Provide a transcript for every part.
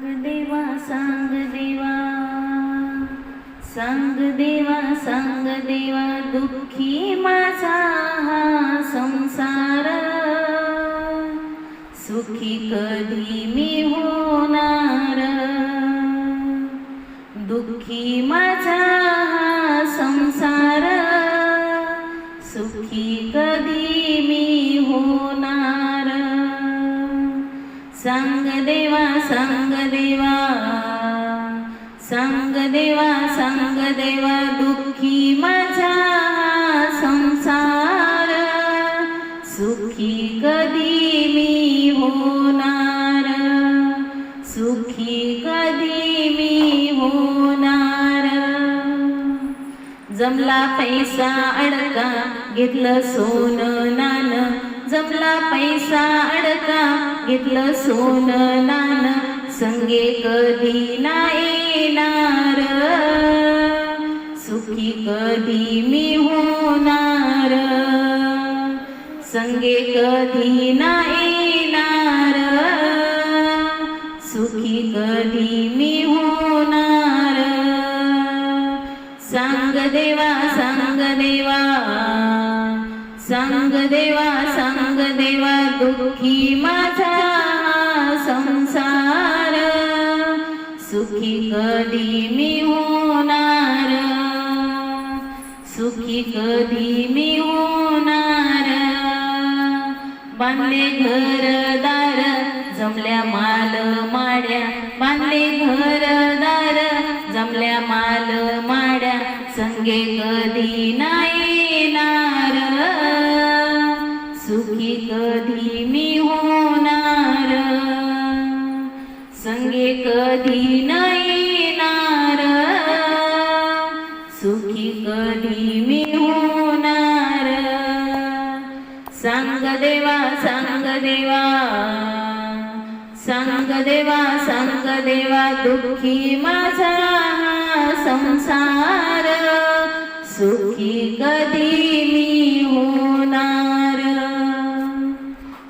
सांग देवा सांग देवा. सांग देवा सांग देवा दुःखी माझा हा संसार. सुखी कधी मी होणार? दुःखी माझा सांग देवा सांग देवा सांग देवा सांग देवा दुःखी माझा संसार. सुखी कधी मी होणार? सुखी कधी मी होणार? जमला पैसा अडका घेतलं सोनं नान जमला पैसा अडका घेतलं सोनं नान संगे कधी ना येणार. सुखी कधी मी होणार. संगे कधी ना येणार. सुखी कधी मी होणार. सांग देवा सांग देवा. सांग देवा सांग देवा दुःखी माझ कधी मी होणार? सुखी कधी मी होणार? बांधले घरदार जमल्या माल माड्या. बांधले घरदार जमल्या माल माड्या. संगे कधी नाही नार सुखी कधी मी होणार? संगे कधी नाही कधी मी होणार? सांग देवा सांग देवा. सांग देवा सांग देवा दुःखी माझा संसार. सुखी कधी मी होणार?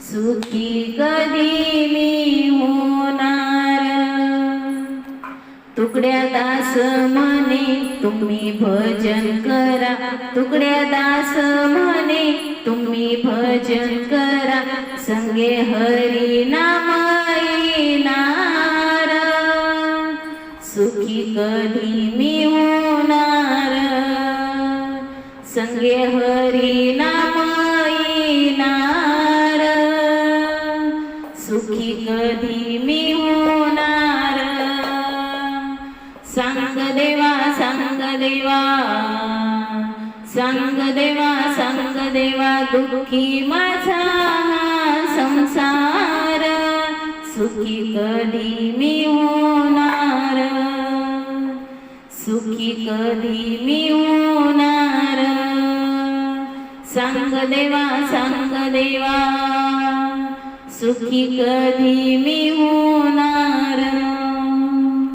सुखी कधी मी तुकड्या दास म्हणे तुम्ही भजन करा. तुकड्या दास म्हणे तुम्ही भजन करा. संगे हरी नाम सुखी कधी मी होणार संगे हरी नाम सुखी कधी मी होणार सांग देवा सांग देवा सांग देवा सांग देवा दुःखी माझा संसार सुखी कधी मी होणार? सुखी कधी मी होणार? सांग देवा सांग देवा सुखी कधी मी होणार?